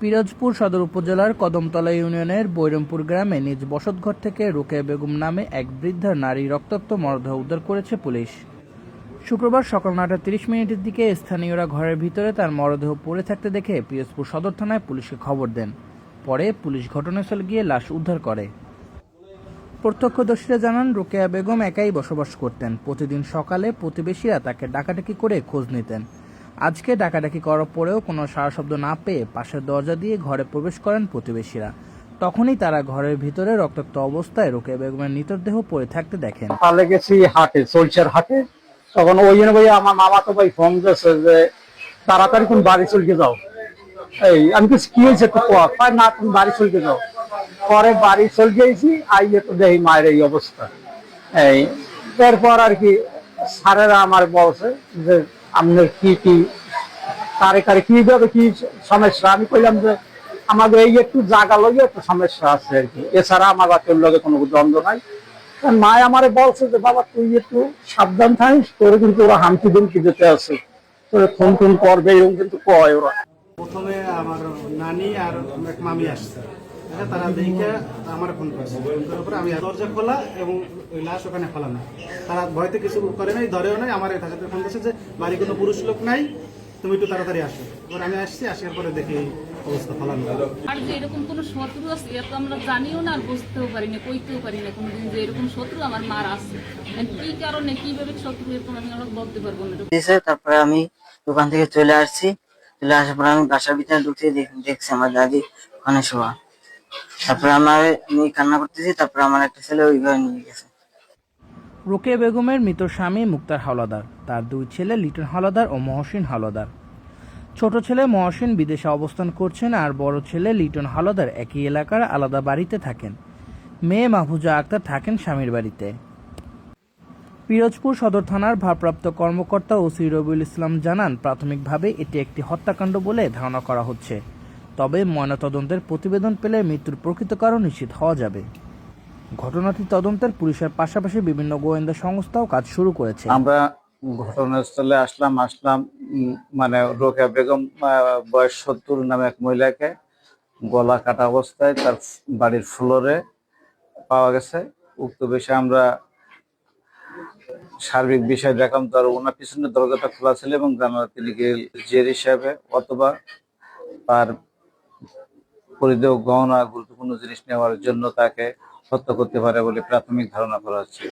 পিরোজপুর সদর উপজেলার কদমতলা ইউনিয়নের বৈরমপুর গ্রামে নিজ বসতঘর থেকে রোকেয়া বেগম নামে এক বৃদ্ধা নারী রক্তাক্ত মরদেহ উদ্ধার করেছে পুলিশ। শুক্রবার সকাল নয়টা তিরিশ মিনিটের দিকে স্থানীয়রা ঘরের ভিতরে তার মরদেহ পড়ে থাকতে দেখে পিরোজপুর সদর থানায় পুলিশকে খবর দেন। পরে পুলিশ ঘটনাস্থলে গিয়ে লাশ উদ্ধার করে। প্রত্যক্ষদর্শীরা জানান, রোকেয়া বেগম একাই বসবাস করতেন। প্রতিদিন সকালে প্রতিবেশীরা তাকে ডাকাডাকি করে খোঁজ নিতেন। আজকে ডাকাডাকি করার পরেও কোনো সারা শব্দ না পেয়ে পাশের দরজা দিয়ে ঘরে প্রবেশ করেন প্রতিবেশীরা। তখনই তারা ঘরের ভিতরে রক্তাক্ত অবস্থায় রোকে বেগমের মৃতদেহ পড়ে থাকতে দেখেন। পালে গেছি হাটে, চলছের হাটে। তখন ওই জন্য ভাই আমার মামা তো ভাই ফোন দিয়েছে যে, তাড়াতাড়ি তুমি বাড়ি চলকে যাও। এই, আমি কিছু কি হয়েছে কর কয়, না, তুমি বাড়ি চলকে যাও। পরে বাড়ি চল গেছি আই একটু দেখি মায়ের এই অবস্থা। এই, এরপর আর কি স্যারেরা আমার বলছে যে আপনার কি কি কারে কারে কীভাবে কি সমস্যা? আমি কইলাম যে আমাদের এই একটু জায়গা লগে একটু সমস্যা আছে আর কি। এছাড়া আমার বাচ্চার লগে কোনো দ্বন্দ্ব নাই। মা আমারে বলছে যে, বাবা, তুই একটু সাবধান থাকিস, তোর কিন্তু ওরা হামকি দুমকি দিতে আছে। তোর ফোন টোন করবে, এরকম কিন্তু কয় ওরা। প্রথমে আমার নানি আর এক মামি আসছে। তারা দেখে আমার ফোন করছে। ফোন আমি দরজা খোলা এবং ওই লাশ ওখানে খোলা না। তারা ভয়তে কিছু করে নাই ধরেও নাই আমার তার সাথে ফোন করছে যে বাড়ি কোনো পুরুষ লোক নাই তুমি একটু তাড়াতাড়ি আসো। এবার আমি আসছি আসার পরে দেখি অবস্থা ফলানো। আর যে এরকম কোনো শত্রু আছে এটা তো আমরা জানিও না আর বুঝতেও পারি না কইতেও পারি না কোনোদিন যে এরকম শত্রু আমার মার আছে। And কি কারণে কীভাবে শত্রু এরকম আমি আমরা বলতে পারব না। তারপরে আমি দোকান থেকে চলে আসছি। চলে আসার পরে আমি বাসার ভিতরে ঢুকে দেখ- দেখছি আমার দাদি ওখানে শোয়া। তারপরে আমার আমি কান্না করতেছি, তারপরে আমার একটা ছেলে ওইভাবে নিয়ে গেছে। বেগমের মৃত স্বামী মুক্তার হাওলাদার। তার দুই ছেলে লিটন হাওলাদার ও মহসিন হাওলাদার। ছোট ছেলে মহসিন বিদেশে অবস্থান করছেন আর বড় ছেলে লিটন একই এলাকার আলাদা বাড়িতে থাকেন। মেয়ে মাহফুজা আক্তার থাকেন স্বামীর বাড়িতে। পিরোজপুর সদর থানার ভারপ্রাপ্ত কর্মকর্তা ওসি রবিউল ইসলাম জানান, প্রাথমিকভাবে এটি একটি হত্যাকাণ্ড বলে ধারণা করা হচ্ছে। তবে ময়নাতদন্তের প্রতিবেদন পেলে মৃত্যুর প্রকৃত কারণ নিশ্চিত হওয়া যাবে। ঘটনাটি তদন্তের পুলিশের পাশাপাশি বিভিন্ন গোয়েন্দা সংস্থাও কাজ শুরু করেছে। আমরা ঘটনাস্থলে আসলাম আসলাম মানে রোকেয়া বেগম বয়স সত্তর নামে এক মহিলাকে গলা কাটা অবস্থায় তার বাড়ির ফ্লোরে পাওয়া গেছে। উক্ত বিষয়ে আমরা সার্বিক বিষয় দেখলাম। তার ওনার পিছনে দরজাটা খোলা ছিল এবং জানালা তিনি জের হিসাবে অথবা তার পরিধেয় গহনা গুরুত্বপূর্ণ জিনিস নেওয়ার জন্য তাকে হত্যা করতে পারে বলে প্রাথমিক ধারণা করা হচ্ছে।